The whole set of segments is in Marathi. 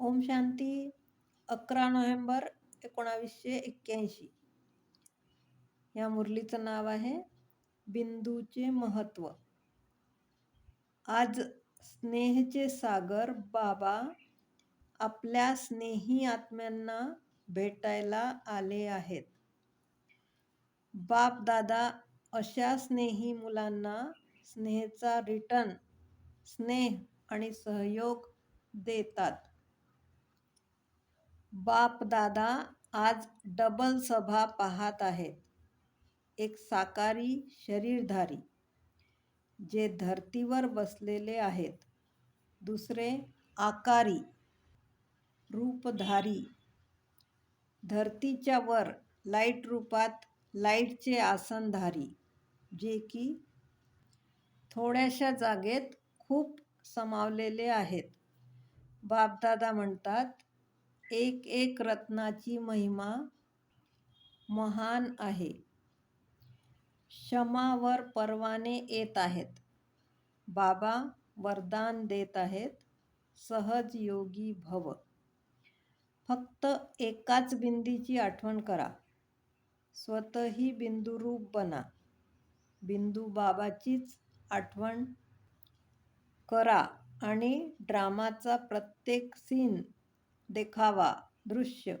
ओम शांती अकरा नोव्हेंबर एकोणावीसशे एक्क्याऐंशी. या मुरलीचं नाव आहे बिंदूचे महत्त्व आज स्नेहचे सागर बाबा आपल्या स्नेही आत्म्यांना भेटायला आले आहेत. बाप दादा अशा स्नेही मुलांना स्नेहचा रिटर्न स्नेह आणि सहयोग देतात. बापदादा आज डबल सभा पाहत आहेत. एक साकारी शरीरधारी जे धर्तीवर बसलेले आहेत. दुसरे आकारी रूपधारी. धरतीच्या वर लाइट रूपात लाईटचे आसनधारी जे की थोड्याशा जागेत खूप समावलेले आहेत. बापदादा म्हणतात एक एक रत्नाची महिमा महान आहे. क्षमावर परवाने येत आहेत. बाबा वरदान देत आहेत. सहज योगी भव. फक्त एकाच बिंदीची आठवण करा. स्वतःही बिंदुरूप बना. बिंदू बाबाचीच आठवण करा आणि ड्रामाचा प्रत्येक सीन देखावा. दृश्य.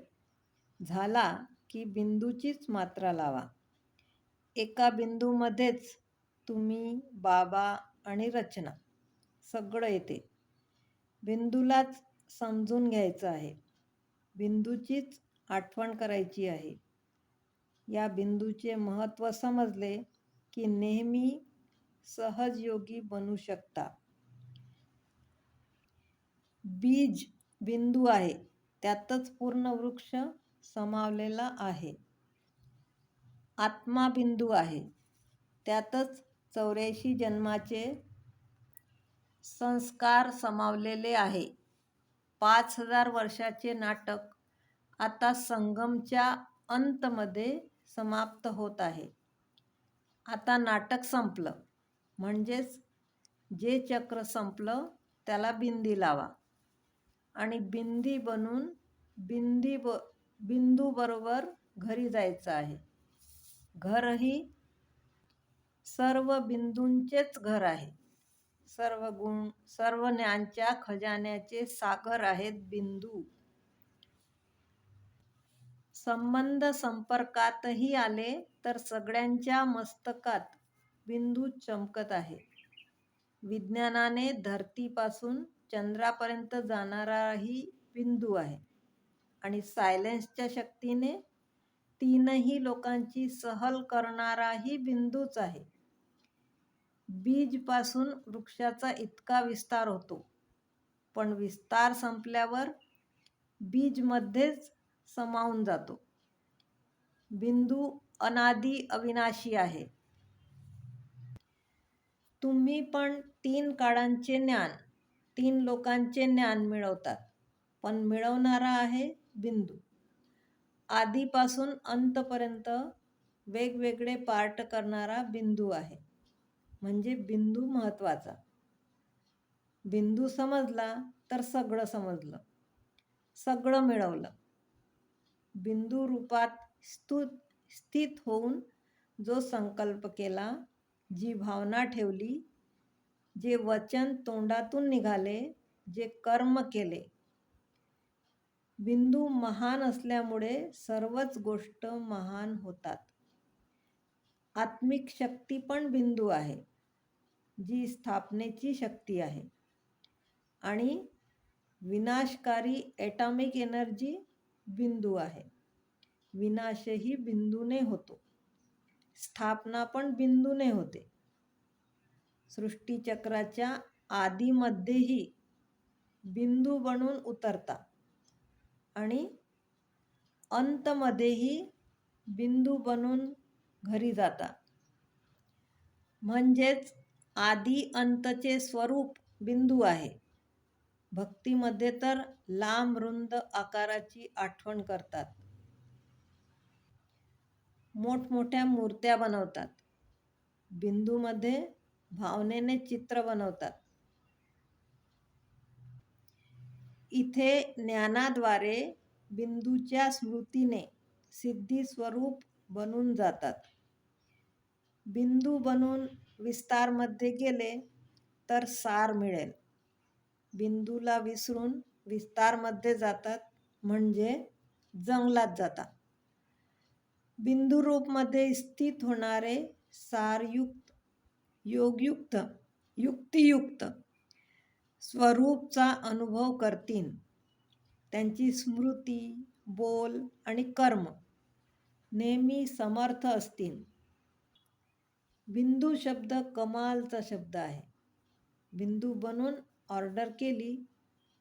झाला की बिंदूचीच मात्रा लावा. एका बिंदूमध्येच तुम्ही बाबा आणि रचना. सगळं येते. बिंदूलाच समजून घ्यायचं आहे. बिंदूचीच आठवण करायची आहे. या बिंदूचे महत्त्व समजले की नेहमी सहजयोगी बनू शकता. बीज बिंदू आहे. त्यातच पूर्ण वृक्ष समावलेला आहे. आत्मा बिंदू आहे. त्यातच चौऱ्याऐंशी जन्माचे संस्कार समावलेले आहे. पाच हजार वर्षाचे नाटक आता संगमच्या अंतमध्ये समाप्त होत आहे. आता नाटक संपलं. म्हणजेच जे चक्र संपलं त्याला बिंदी लावा. आणि बिंदी बनून बिंदी ब बिंदूबरोबर घरी जायचं आहे. घरही सर्व बिंदूंचेच घर आहे. सर्व गुण सर्व ज्ञानच्या खजान्याचे सागर आहेत बिंदू. संबंध संपर्कातही आले तर सगळ्यांच्या मस्तकात बिंदू चमकत आहे. विज्ञानाने धरतीपासून चंद्रापर्यंत जाणाराही बिंदू आहे. आणि सायलेन्सच्या शक्तीने तीनही लोकांची सहल करणाराही बिंदूच आहे. बीजपासून वृक्षाचा इतका विस्तार होतो. पण विस्तार संपल्यावर बीजमध्येच समावून जातो. बिंदू अनादी अविनाशी आहे. तुम्ही पण तीन काळांचे ज्ञान तीन लोकांचे ज्ञान मिळवतात. पण मिळवणारा आहे बिंदू. आधीपासून अंतपर्यंत वेगवेगळे पार्ट करणारा बिंदू आहे. म्हणजे बिंदू महत्त्वाचा. बिंदू समजला तर सगळं समजलं. सगळं मिळवलं. बिंदू रूपात स्तु स्थित होऊन जो संकल्प केला जी भावना ठेवली जे वचन तोंडातून निघाले जे कर्म केले. बिंदू महान असल्यामुळे सर्वच गोष्ट महान होतात. आत्मिक शक्ती पण बिंदू आहे जी स्थापनेची शक्ती आहे. आणि विनाशकारी ॲटॉमिक एनर्जी बिंदू आहे. विनाशही बिंदूने होतो. स्थापना पण बिंदूने होते. सृष्टीचक्राच्या आधीमध्येही बिंदू बनून उतरता आणि अंतमध्येही बिंदू बनून घरी जाता म्हणजेच आधी अंतचे स्वरूप बिंदू आहे. भक्तीमध्ये तर लांब रुंद आकाराची आठवण करतात. मोठमोठ्या मूर्त्या बनवतात. बिंदूमध्ये भावनेने चित्र बनवतात. इथे ज्ञानाद्वारे बिंदूच्या स्मृतीने सिद्धी स्वरूप बनून जातात. बिंदू बनून विस्तारमध्ये गेले तर सार मिळेल. बिंदूला विसरून विस्तारमध्ये जातात म्हणजे जंगलात जातात. बिंदू रूपमध्ये स्थित होणारे सारयुक्त योगयुक्त युक्तियुक्त स्वरूपचा अनुभव करतील. त्यांची स्मृती बोल आणि कर्म नेहमी समर्थ असतील. बिंदू शब्द कमालचा शब्द आहे. बिंदू बनून ऑर्डर केली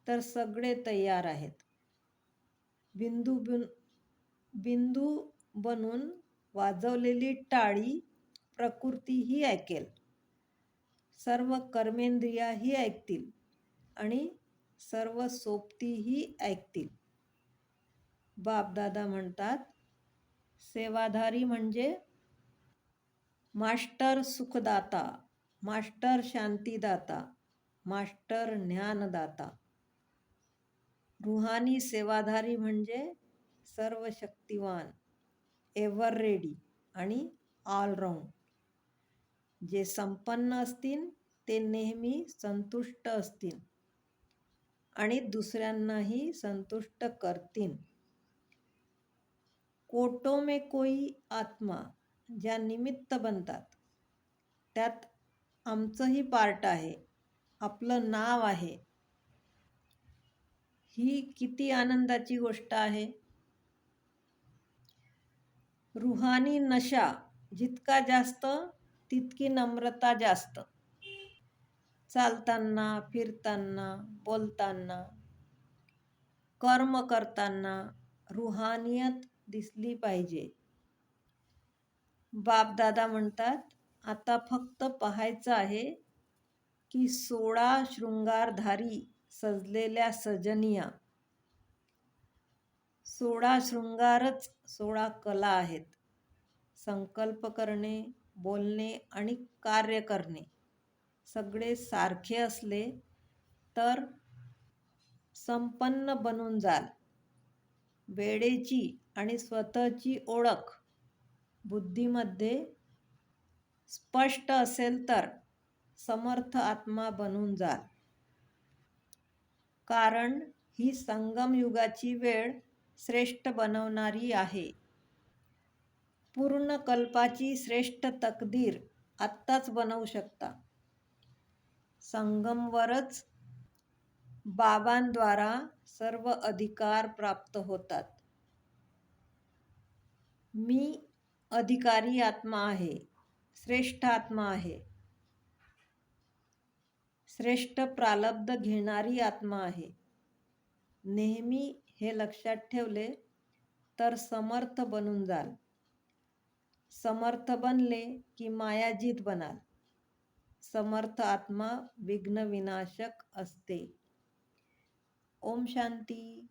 तर सगळे तयार आहेत. बिंदू बिन बिंदू बनून वाजवलेली टाळी प्रकृतीही ऐकेल. सर्व कर्मेंद्रियाही ऐकतील आणि सर्व सोबतीही ऐकतील. बापदादा म्हणतात सेवाधारी म्हणजे मास्टर सुखदाता मास्टर शांतीदाता मास्टर ज्ञानदाता. रुहानी सेवाधारी म्हणजे सर्व शक्तिवान एव्हर रेडी आणि ऑलराऊंड जे संपन्न असतील ते नेहमी संतुष्ट असतील. आणि दुसऱ्यांनाही संतुष्ट करतील. कोटो में कोई आत्मा ज्या निमित्त बनतात त्यात आमचंही पार्ट आहे आपलं नाव आहे. ही किती आनंदाची गोष्ट आहे. रुहानी नशा जितका जास्त तितकी नम्रता जास्त. चालताना फिरताना बोलताना कर्म करताना रुहानियत दिसली पाहिजे. बापदादा म्हणतात आता फक्त पाहायचं आहे की सोळा शृंगारधारी सजलेल्या सजनिया. सोळा शृंगारच सोळा कला आहेत. संकल्प करणे बोलणे आणि कार्य करणे. सगळे सारखे असले तर संपन्न बनून जाल. वेळेची आणि स्वतःची ओळख बुद्धीमध्ये स्पष्ट असेल तर समर्थ आत्मा बनून जाल. कारण ही संगमयुगाची वेळ श्रेष्ठ बनवणारी आहे. पूर्ण कल्पाची श्रेष्ठ तकदीर आत्ताच बनवू शकता. संगमवरच बाबांद्वारा सर्व अधिकार प्राप्त होतात. मी अधिकारी आत्मा आहे श्रेष्ठ आत्मा आहे. श्रेष्ठ प्रालब्ध घेणारी आत्मा आहे. नेहमी हे लक्षात ठेवले तर समर्थ बनून जाल. समर्थ बनले की मायाजीत बनाल. समर्थ आत्मा विघ्न विनाशक असते. ओम शांती.